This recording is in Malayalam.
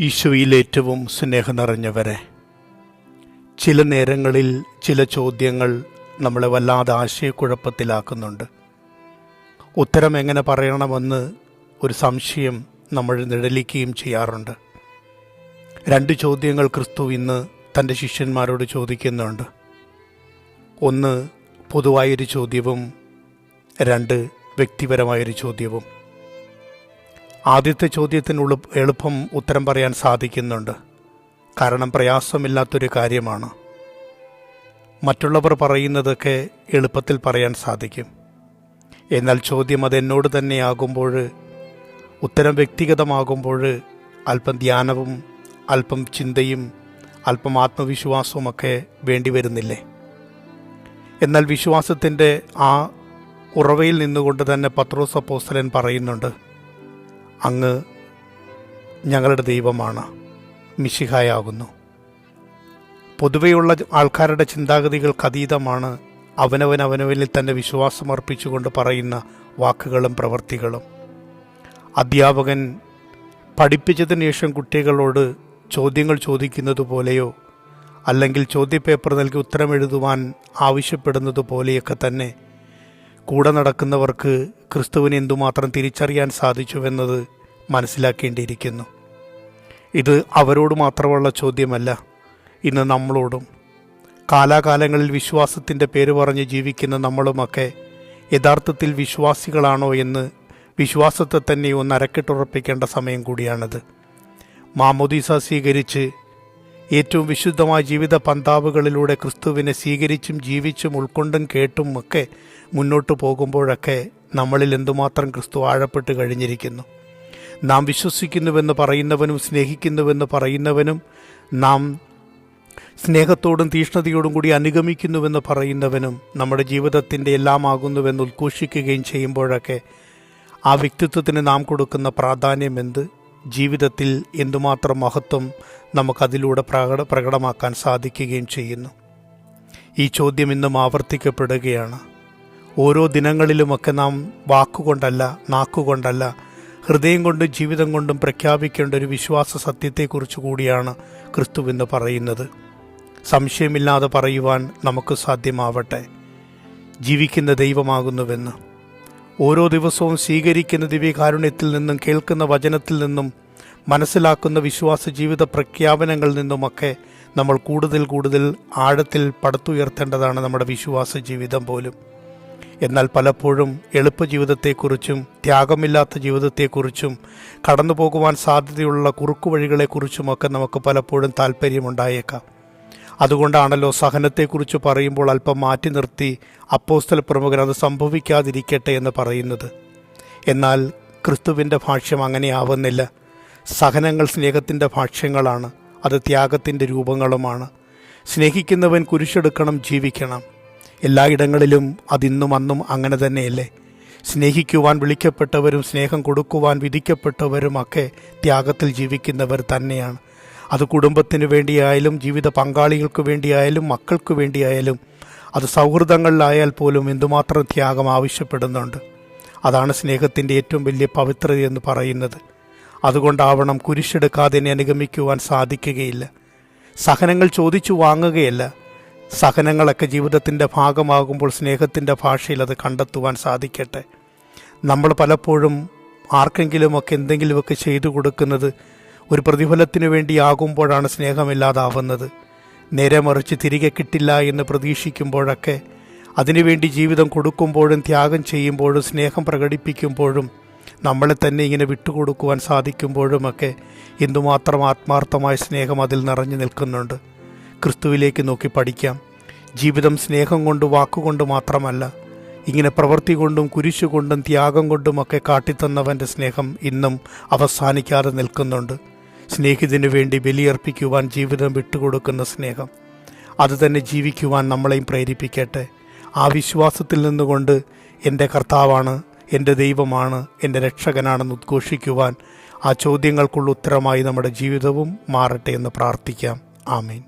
ഈശോയിൽ ഏറ്റവും സ്നേഹം നിറഞ്ഞവരെ. ചില നേരങ്ങളിൽ ചില ചോദ്യങ്ങൾ നമ്മളെ വല്ലാതെ ആശയക്കുഴപ്പത്തിലാക്കുന്നുണ്ട്. ഉത്തരം എങ്ങനെ പറയണമെന്ന് ഒരു സംശയം നമ്മൾ നിഴലിക്കുകയും ചെയ്യാറുണ്ട്. രണ്ട് ചോദ്യങ്ങൾ ക്രിസ്തു ഇന്ന് തന്റെ ശിഷ്യന്മാരോട് ചോദിക്കുന്നുണ്ട്. ഒന്ന് പൊതുവായൊരു ചോദ്യവും രണ്ട് വ്യക്തിപരമായൊരു ചോദ്യവും. ആദ്യത്തെ ചോദ്യത്തിന് എളുപ്പം ഉത്തരം പറയാൻ സാധിക്കുന്നുണ്ട്. കാരണം പ്രയാസമില്ലാത്തൊരു കാര്യമാണ്. മറ്റുള്ളവർ പറയുന്നതൊക്കെ എളുപ്പത്തിൽ പറയാൻ സാധിക്കും. എന്നാൽ ചോദ്യം അതെന്നോട് തന്നെ തന്നെയാകുമ്പോൾ ഉത്തരം വ്യക്തിഗതമാകുമ്പോൾ അല്പം ധ്യാനവും അല്പം ചിന്തയും അല്പം ആത്മവിശ്വാസവുമൊക്കെ വേണ്ടി വരുന്നില്ലേ? എന്നാൽ വിശ്വാസത്തിന്റെ ആ ഉറവയിൽ നിന്നുകൊണ്ട് തന്നെ പത്രോസ് അപ്പോസ്തലൻ പറയുന്നുണ്ട് അങ്ങ് ഞങ്ങളുടെ ദൈവമാണ്. മിശിഹായാകുന്നു. പൊതുവെയുള്ള ആൾക്കാരുടെ ചിന്താഗതികൾക്ക് അതീതമാണ് അവനവൻ അവനവനിൽ തന്നെ വിശ്വാസമർപ്പിച്ചുകൊണ്ട് പറയുന്ന വാക്കുകളും പ്രവർത്തികളും അധ്യാപകൻ പഠിപ്പിച്ചതിന് ശേഷം കുട്ടികളോട് ചോദ്യങ്ങൾ ചോദിക്കുന്നത് പോലെയോ അല്ലെങ്കിൽ ചോദ്യപേപ്പർ നൽകി ഉത്തരം എഴുതുവാൻ ആവശ്യപ്പെടുന്നത് പോലെയൊക്കെ തന്നെ കൂടെ നടക്കുന്നവർക്ക് ക്രിസ്തുവിനെ എന്തുമാത്രം തിരിച്ചറിയാൻ സാധിച്ചുവെന്നത് മനസ്സിലാക്കേണ്ടിയിരിക്കുന്നു. ഇത് അവരോട് മാത്രമുള്ള ചോദ്യമല്ല ഇന്ന് നമ്മളോടും. കാലാകാലങ്ങളിൽ വിശ്വാസത്തിന്റെ പേര് പറഞ്ഞ് ജീവിക്കുന്ന നമ്മളുമൊക്കെ യഥാർത്ഥത്തിൽ വിശ്വാസികളാണോ എന്ന് വിശ്വാസത്തെ തന്നെ ഒന്ന് അരക്കിട്ടുറപ്പിക്കേണ്ട സമയം കൂടിയാണിത്. മാമോദീസ സ്വീകരിച്ച് ഏറ്റവും വിശുദ്ധമായ ജീവിത പന്താവുകളിലൂടെ ക്രിസ്തുവിനെ സ്വീകരിച്ചും ജീവിച്ചും ഉൾക്കൊണ്ടും കേട്ടും ഒക്കെ മുന്നോട്ട് പോകുമ്പോഴൊക്കെ നമ്മളിൽ എന്തുമാത്രം ക്രിസ്തു ആഴപ്പെട്ട് കഴിഞ്ഞിരിക്കുന്നു. നാം വിശ്വസിക്കുന്നുവെന്ന് പറയുന്നവനും സ്നേഹിക്കുന്നുവെന്ന് പറയുന്നവനും നാം സ്നേഹത്തോടും തീഷ്ണതയോടും കൂടി അനുഗമിക്കുന്നുവെന്ന് പറയുന്നവനും നമ്മുടെ ജീവിതത്തിന്റെ എല്ലാമാകുന്നുവെന്ന് ഉദ്ഘോഷിക്കുകയും ചെയ്യുമ്പോഴൊക്കെ ആ വ്യക്തിത്വത്തിന് നാം കൊടുക്കുന്ന പ്രാധാന്യം എന്ത്? ജീവിതത്തിൽ എന്തുമാത്രം മഹത്വം നമുക്കതിലൂടെ പ്രകട പ്രകടമാക്കാൻ സാധിക്കുകയും ചെയ്യുന്നു. ഈ ചോദ്യം ഇന്നും ആവർത്തിക്കപ്പെടുകയാണ്. ഓരോ ദിനങ്ങളിലുമൊക്കെ നാം വാക്കുകൊണ്ടല്ല നാക്കുകൊണ്ടല്ല ഹൃദയം കൊണ്ടും ജീവിതം കൊണ്ടും പ്രഖ്യാപിക്കേണ്ട ഒരു വിശ്വാസ സത്യത്തെക്കുറിച്ച് കൂടിയാണ് ക്രിസ്തുവെന്ന് പറയുന്നത്. സംശയമില്ലാതെ പറയുവാൻ നമുക്ക് സാധ്യമാവട്ടെ. ജീവിക്കുന്ന ദൈവമാകുന്നുവെന്ന്. ഓരോ ദിവസവും സ്വീകരിക്കുന്ന ദിവ്യകാരുണ്യത്തിൽ നിന്നും കേൾക്കുന്ന വചനത്തിൽ നിന്നും മനസ്സിലാക്കുന്ന വിശ്വാസ ജീവിത പ്രഖ്യാപനങ്ങളിൽ നിന്നുമൊക്കെ നമ്മൾ കൂടുതൽ കൂടുതൽ ആഴത്തിൽ പടുത്തുയർത്തേണ്ടതാണ് നമ്മുടെ വിശ്വാസ ജീവിതം പോലും. എന്നാൽ പലപ്പോഴും എളുപ്പ ജീവിതത്തെക്കുറിച്ചും ത്യാഗമില്ലാത്ത ജീവിതത്തെക്കുറിച്ചും കടന്നു പോകുവാൻ സാധ്യതയുള്ള കുറുക്കുവഴികളെക്കുറിച്ചുമൊക്കെ നമുക്ക് പലപ്പോഴും താല്പര്യമുണ്ടായേക്കാം അതുകൊണ്ടാണല്ലോ സഹനത്തെക്കുറിച്ച് പറയുമ്പോൾ അല്പം മാറ്റി നിർത്തി അപ്പോസ്തല പ്രമുഖൻ അത് സംഭവിക്കാതിരിക്കട്ടെ എന്ന് പറയുന്നത്. എന്നാൽ ക്രിസ്തുവിന്റെ ഭാഷ്യം അങ്ങനെയാവുന്നില്ല. സഹനങ്ങൾ സ്നേഹത്തിന്റെ ഭാഷ്യങ്ങളാണ്. അത് ത്യാഗത്തിന്റെ രൂപങ്ങളുമാണ്. സ്നേഹിക്കുന്നവൻ കുരിശെടുക്കണം ജീവിക്കണം. എല്ലായിടങ്ങളിലും അതിന്നും അന്നും അങ്ങനെ തന്നെയല്ലേ? സ്നേഹിക്കുവാൻ വിളിക്കപ്പെട്ടവരും സ്നേഹം കൊടുക്കുവാൻ വിധിക്കപ്പെട്ടവരുമൊക്കെ ത്യാഗത്തിൽ ജീവിക്കുന്നവർ തന്നെയാണ്. അത് കുടുംബത്തിന് വേണ്ടിയായാലും ജീവിത പങ്കാളികൾക്ക് വേണ്ടിയായാലും മക്കൾക്ക് വേണ്ടിയായാലും അത് സൗഹൃദങ്ങളിലായാൽ പോലും എന്തുമാത്രം ത്യാഗം ആവശ്യപ്പെടുന്നുണ്ട്. അതാണ് സ്നേഹത്തിന്റെ ഏറ്റവും വലിയ പവിത്രത എന്ന് പറയുന്നത്. അതുകൊണ്ടാവണം കുരിശെടുക്കാതെ അനുഗമിക്കുവാൻ സാധിക്കുകയില്ല. സഹനങ്ങൾ ചോദിച്ചു വാങ്ങുകയല്ല. സഹനങ്ങളൊക്കെ ജീവിതത്തിന്റെ ഭാഗമാകുമ്പോൾ സ്നേഹത്തിന്റെ ഭാഷയിൽ അത് കണ്ടെത്തുവാൻ സാധിക്കട്ടെ. നമ്മൾ പലപ്പോഴും ആർക്കെങ്കിലുമൊക്കെ എന്തെങ്കിലുമൊക്കെ ചെയ്തു കൊടുക്കുന്നത് ഒരു പ്രതിഫലത്തിനു വേണ്ടിയാകുമ്പോഴാണ് സ്നേഹമില്ലാതാവുന്നത്. നേരെ മറിച്ച് തിരികെ കിട്ടില്ല എന്ന് പ്രതീക്ഷിക്കുമ്പോഴൊക്കെ അതിനുവേണ്ടി ജീവിതം കൊടുക്കുമ്പോഴും ത്യാഗം ചെയ്യുമ്പോഴും സ്നേഹം പ്രകടിപ്പിക്കുമ്പോഴും നമ്മളെ തന്നെ ഇങ്ങനെ വിട്ടുകൊടുക്കുവാൻ സാധിക്കുമ്പോഴുമൊക്കെ എന്തുമാത്രം ആത്മാർത്ഥമായ സ്നേഹം അതിൽ നിറഞ്ഞു നിൽക്കുന്നുണ്ട്. ക്രിസ്തുവിലേക്ക് നോക്കി പഠിക്കാം. ജീവിതം സ്നേഹം കൊണ്ട് വാക്കുകൊണ്ട് മാത്രമല്ല ഇങ്ങനെ പ്രവൃത്തി കൊണ്ടും കുരിശുകൊണ്ടും ത്യാഗം കൊണ്ടുമൊക്കെ കാട്ടിത്തന്നവന്റെ സ്നേഹം ഇന്നും അവസാനിക്കാതെ നിൽക്കുന്നുണ്ട്. സ്നേഹിതനു വേണ്ടി ബലിയർപ്പിക്കുവാൻ ജീവിതം വിട്ടുകൊടുക്കുന്ന സ്നേഹം. അത് തന്നെ ജീവിക്കുവാൻ നമ്മളെയും പ്രേരിപ്പിക്കട്ടെ. ആ വിശ്വാസത്തിൽ നിന്നുകൊണ്ട് എന്റെ കർത്താവാണ് എന്റെ ദൈവമാണ് എന്റെ രക്ഷകനാണെന്ന് ഉദ്ഘോഷിക്കുവാൻ ആ ചോദ്യങ്ങൾക്കുള്ള ഉത്തരമായി നമ്മുടെ ജീവിതവും മാറട്ടെ എന്ന് പ്രാർത്ഥിക്കാം. ആമീൻ.